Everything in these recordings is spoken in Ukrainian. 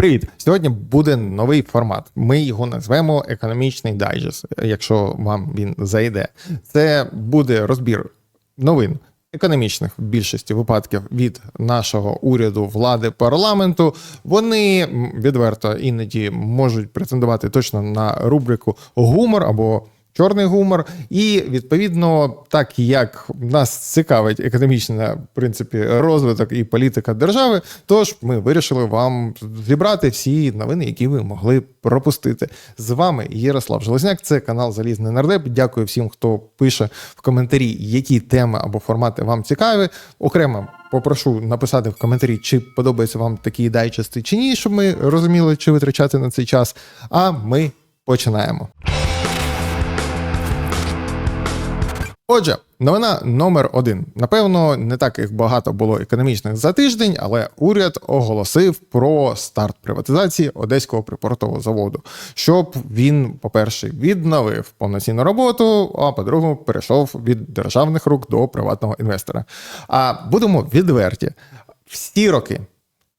Привіт! Сьогодні буде новий формат. Ми його назвемо економічний дайджест, якщо вам він зайде. Це буде розбір новин економічних в більшості випадків від нашого уряду, влади, парламенту. Вони відверто іноді можуть претендувати точно на рубрику гумор або. Чорний гумор, і відповідно, так як нас цікавить економічний в принципі розвиток і політика держави, тож ми вирішили вам зібрати всі новини, які ви могли пропустити. З вами Ярослав Железняк, це канал Залізний Нардеп. Дякую всім, хто пише в коментарі, які теми або формати вам цікаві. Окремо попрошу написати в коментарі, чи подобаються вам такі дайчасти чи ні, щоб ми розуміли, чи витрачати на цей час. А ми починаємо. Отже, новина номер один. Напевно, не так їх багато було економічних за тиждень, але уряд оголосив про старт приватизації одеського припортового заводу, щоб він, по-перше, відновив повноцінну роботу, а по-друге, перейшов від державних рук до приватного інвестора. А будемо відверті: всі роки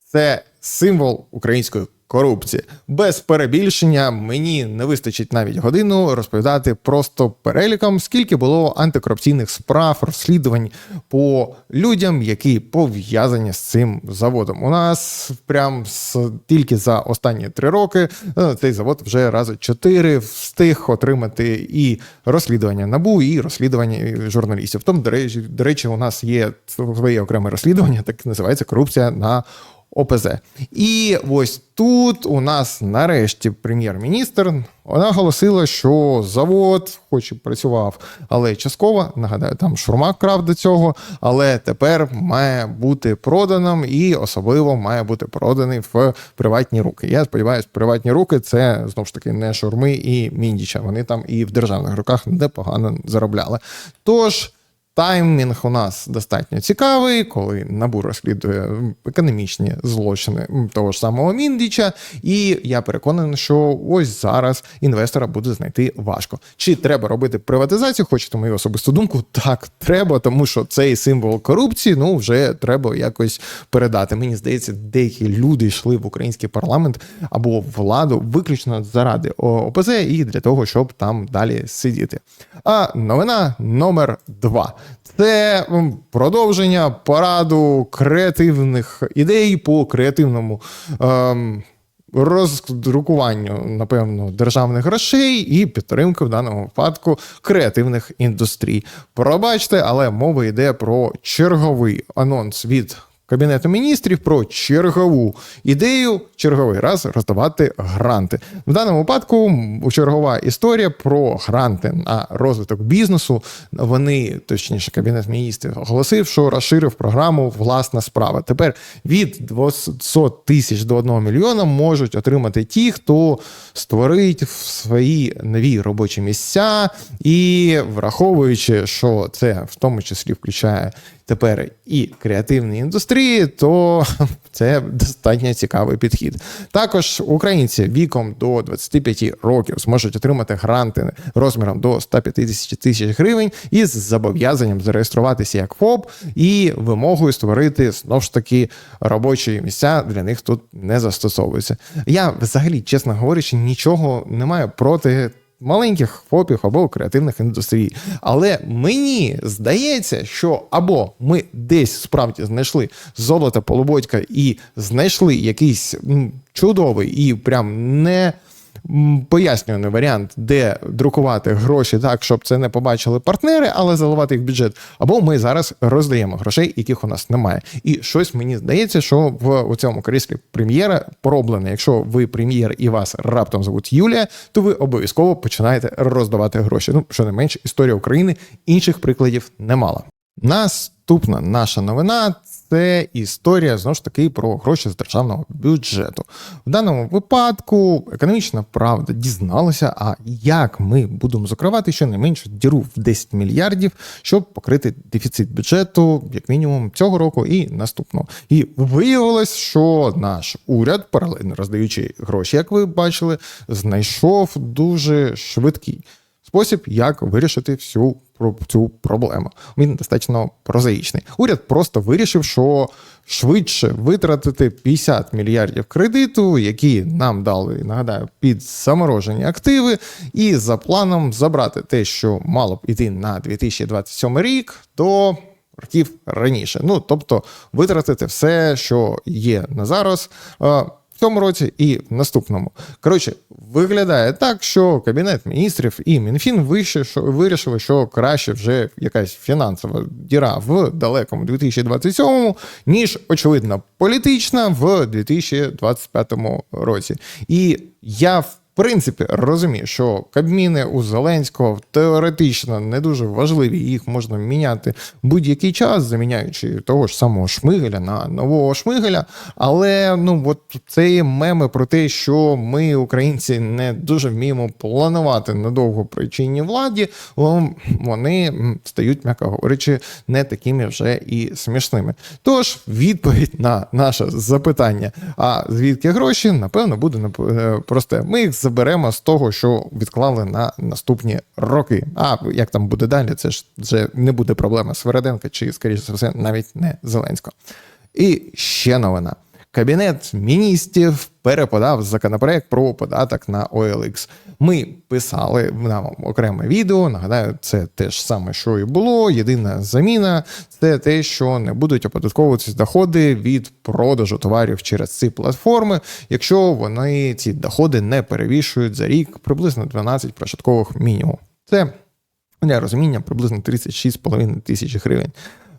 це символ української корупції. Без перебільшення мені не вистачить навіть годину розповідати просто переліком, скільки було антикорупційних справ, розслідувань по людям, які пов'язані з цим заводом. У нас прям з, тільки за останні три роки е, цей завод вже рази чотири встиг отримати і розслідування набу, і розслідування журналістів. Тому, до речі, до речі, у нас є своє окреме розслідування, так називається корупція на ОПЗ. І ось тут у нас нарешті прем'єр-міністр вона оголосила, що завод, хоч і працював, але частково нагадаю, там Шурмак крав до цього, але тепер має бути проданим і особливо має бути проданий в приватні руки. Я сподіваюся, приватні руки це знову ж таки не шурми і міндіча. Вони там і в державних руках непогано заробляли. Тож. Таймінг у нас достатньо цікавий, коли набу розслідує економічні злочини того ж самого Міндіча. І я переконаний, що ось зараз інвестора буде знайти важко. Чи треба робити приватизацію? Хочете мою особисту думку? Так, треба, тому що цей символ корупції ну вже треба якось передати. Мені здається, деякі люди йшли в український парламент або владу виключно заради ОПЗ і для того, щоб там далі сидіти. А новина номер два. Це продовження параду креативних ідей по креативному ем, роздрукуванню, напевно, державних грошей і підтримки в даному випадку креативних індустрій. Пробачте, але мова йде про черговий анонс від. Кабінету міністрів про чергову ідею черговий раз роздавати гранти. В даному випадку чергова історія про гранти на розвиток бізнесу. Вони, точніше, кабінет міністрів оголосив, що розширив програму власна справа. Тепер від 200 тисяч до 1 мільйона можуть отримати ті, хто створить свої нові робочі місця, і враховуючи, що це в тому числі включає тепер і креативні індустрії, то це достатньо цікавий підхід. Також українці віком до 25 років зможуть отримати гранти розміром до 150 тисяч гривень із зобов'язанням зареєструватися як ФОП і вимогою створити знову ж таки робочі місця для них тут не застосовуються. Я взагалі, чесно говорячи, нічого не маю проти маленьких ФОПів або креативних індустрій. Але мені здається, що або ми десь справді знайшли золото полуботька і знайшли якийсь чудовий і прям не. Пояснюваний варіант, де друкувати гроші так, щоб це не побачили партнери, але заливати їх в бюджет. Або ми зараз роздаємо грошей, яких у нас немає. І щось мені здається, що в у цьому кріслі прем'єра пороблено. Якщо ви прем'єр і вас раптом звуть Юлія, то ви обов'язково починаєте роздавати гроші. Ну, що не менше, історія України інших прикладів немало. Наступна наша новина це історія знову ж таки про гроші з державного бюджету. В даному випадку економічна правда дізналася, а як ми будемо закривати щонайменше діру в 10 мільярдів, щоб покрити дефіцит бюджету, як мінімум, цього року і наступного. І виявилось, що наш уряд, паралельно роздаючи гроші, як ви бачили, знайшов дуже швидкий спосіб, як вирішити всю цю проблему. Він достатньо прозаїчний. Уряд просто вирішив, що швидше витратити 50 мільярдів кредиту, які нам дали, нагадаю, під заморожені активи, і за планом забрати те, що мало б іти на 2027 рік, до років раніше. Ну тобто витратити все, що є на зараз. Цьому році і в наступному. Коротше, виглядає так, що Кабінет міністрів і Мінфін вище, що, вирішили, що краще вже якась фінансова діра в далекому 2027, ніж, очевидно, політична в 2025 році. І я в принципі розумію, що кабміни у Зеленського теоретично не дуже важливі, їх можна міняти будь-який час, заміняючи того ж самого Шмигеля на нового Шмигеля. Але ну от це є меми про те, що ми, українці, не дуже вміємо планувати надовго при чинній владі. Вони стають, м'яко говорячи, не такими вже і смішними. Тож відповідь на наше запитання: а звідки гроші, напевно, буде е, просте. Ми їх заберемо з того, що відклали на наступні роки. А як там буде далі, це ж вже не буде проблема Свереденка чи, скоріше за все, навіть не Зеленського. І ще новина. Кабінет міністрів переподав законопроект про податок на OLX. Ми писали нам окреме відео. Нагадаю, це те ж саме, що і було. Єдина заміна це те, що не будуть оподатковуватися доходи від продажу товарів через ці платформи, якщо вони ці доходи не перевішують за рік приблизно 12 прожиткових мінімум. Це для розуміння приблизно 36,5 тисяч гривень.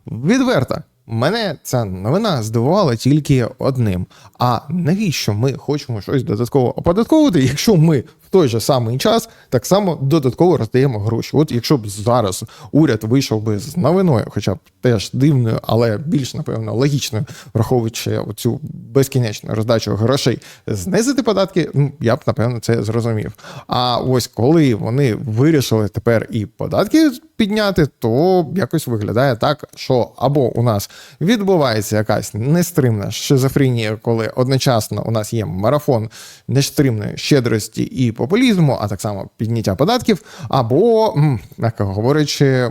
Відверто, мене ця новина здивувала тільки одним. А навіщо ми хочемо щось додатково оподатковувати, якщо ми той же самий час так само додатково роздаємо гроші? От якщо б зараз уряд вийшов би з новиною, хоча б теж дивною, але більш напевно логічною, враховуючи цю безкінечну роздачу грошей, знизити податки, ну, я б напевно це зрозумів. А ось коли вони вирішили тепер і податки підняти, то якось виглядає так, що або у нас відбувається якась нестримна шизофренія, коли одночасно у нас є марафон нестримної щедрості і популізму, а так само підняття податків, або, м'яко говорячи,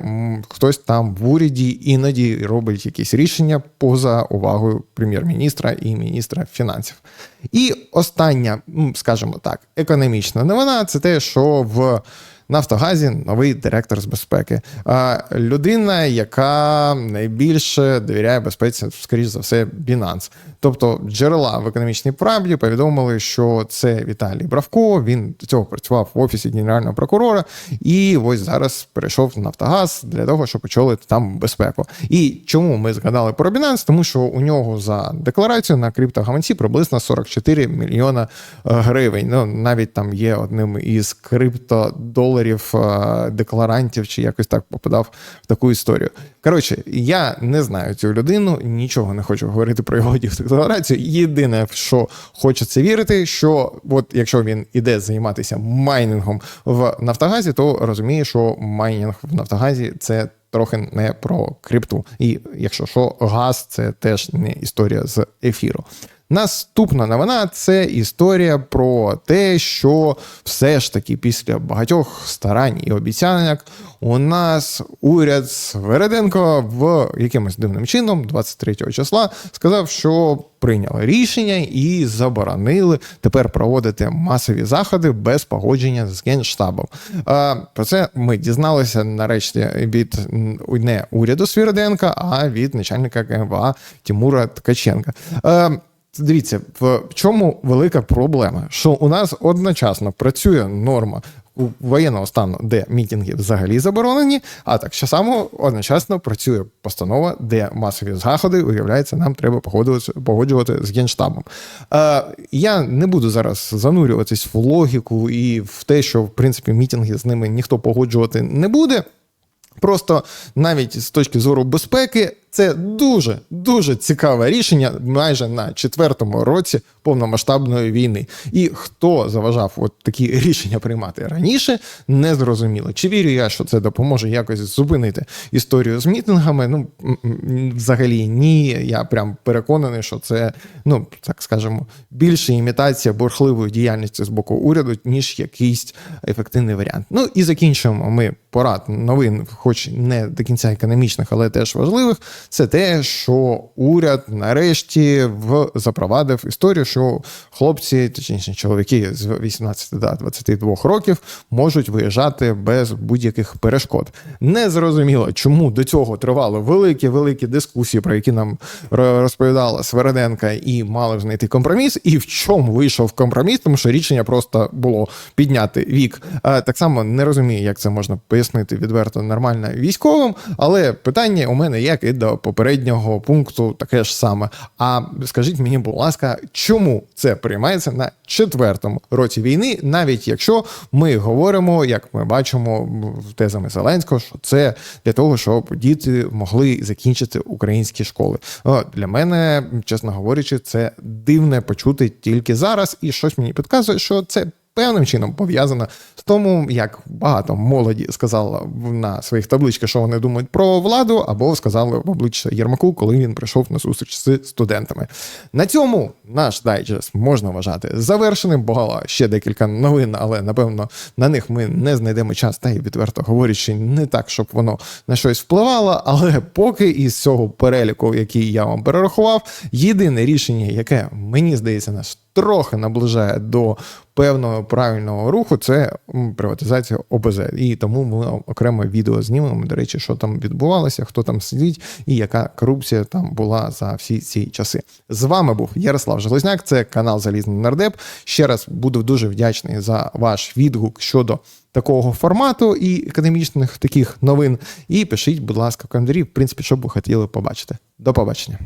хтось там в уряді іноді робить якісь рішення поза увагою прем'єр-міністра і міністра фінансів. І остання, скажімо так, економічна новина це те, що в Нафтогазі новий директор з безпеки. Людина, яка найбільше довіряє безпеці, скоріш за все, Binance. Тобто джерела в економічній правді повідомили, що це Віталій Бравко. Він до цього працював в офісі генерального прокурора, і ось зараз перейшов в Нафтогаз для того, щоб очолити там безпеку. І чому ми згадали про Binance? Тому що у нього за декларацію на криптогаманці приблизно 44 мільйона е, гривень. Ну навіть там є одним із криптодоларів е, декларантів, чи якось так попадав в таку історію. Коротше, я не знаю цю людину, нічого не хочу говорити про його декларацію. Єдине, що хочеться вірити, що от якщо він іде займатися майнінгом в Нафтогазі, то розуміє, що майнінг в Нафтогазі це. Трохи не про крипту. І якщо що, газ це теж не історія з ефіру. Наступна новина це історія про те, що все ж таки після багатьох старань і обіцянок у нас уряд Свереденко в якимось дивним чином, 23 числа, сказав, що прийняли рішення і заборонили тепер проводити масові заходи без погодження з генштабом. А, Про це ми дізналися нарешті від не уряду Свіриденка, а від начальника КМВА Тимура Ткаченка. Дивіться, в чому велика проблема? Що у нас одночасно працює норма воєнного стану, де мітинги взагалі заборонені, а так що само одночасно працює постанова, де масові заходи, виявляється, нам треба погоджувати, погоджувати з генштабом. Е, я не буду зараз занурюватись в логіку і в те, що в принципі мітинги з ними ніхто погоджувати не буде. Просто навіть з точки зору безпеки це дуже дуже цікаве рішення майже на четвертому році повномасштабної війни. І хто заважав от такі рішення приймати раніше, не зрозуміло. Чи вірю я, що це допоможе якось зупинити історію з мітингами? Ну взагалі ні. Я прям переконаний, що це, ну так скажемо, більше імітація бурхливої діяльності з боку уряду, ніж якийсь ефективний варіант. Ну і закінчуємо ми порад новин, хоч не до кінця економічних, але теж важливих. Це те, що уряд нарешті в запровадив історію, що хлопці, точніше, чоловіки з 18 до 22 років можуть виїжджати без будь-яких перешкод. Не зрозуміло, чому до цього тривали великі великі дискусії, про які нам розповідала Свереденка, і мали знайти компроміс. І в чому вийшов компроміс, тому що рішення просто було підняти вік. Так само не розумію, як це можна пояснити відверто нормально військовим. Але питання у мене, як і до попереднього пункту, таке ж саме. А скажіть мені, будь ласка, чому це приймається на четвертому році війни, навіть якщо ми говоримо, як ми бачимо тезами Зеленського, що це для того, щоб діти могли закінчити українські школи. Для мене, чесно говорячи, це дивне почути тільки зараз, і щось мені підказує, що це. Певним чином пов'язано з тому, як багато молоді сказала на своїх табличках, що вони думають про владу, або сказали в обличчя Єрмаку, коли він прийшов на зустріч з студентами. На цьому наш дайджест можна вважати завершеним. Бо ще декілька новин, але напевно на них ми не знайдемо час, та й відверто говорячи, не так, щоб воно на щось впливало. Але поки із цього переліку, який я вам перерахував, єдине рішення, яке мені здається, нас трохи наближає до певного правильного руху, це приватизація ОБЗ. І тому ми окремо відео знімемо. До речі, що там відбувалося, хто там сидить і яка корупція там була за всі ці часи. З вами був Ярослав Железняк, це канал Залізний Нардеп. Ще раз буду дуже вдячний за ваш відгук щодо. Такого формату і економічних таких новин. І пишіть, будь ласка, коментарі, в принципі, що б ви хотіли побачити. До побачення.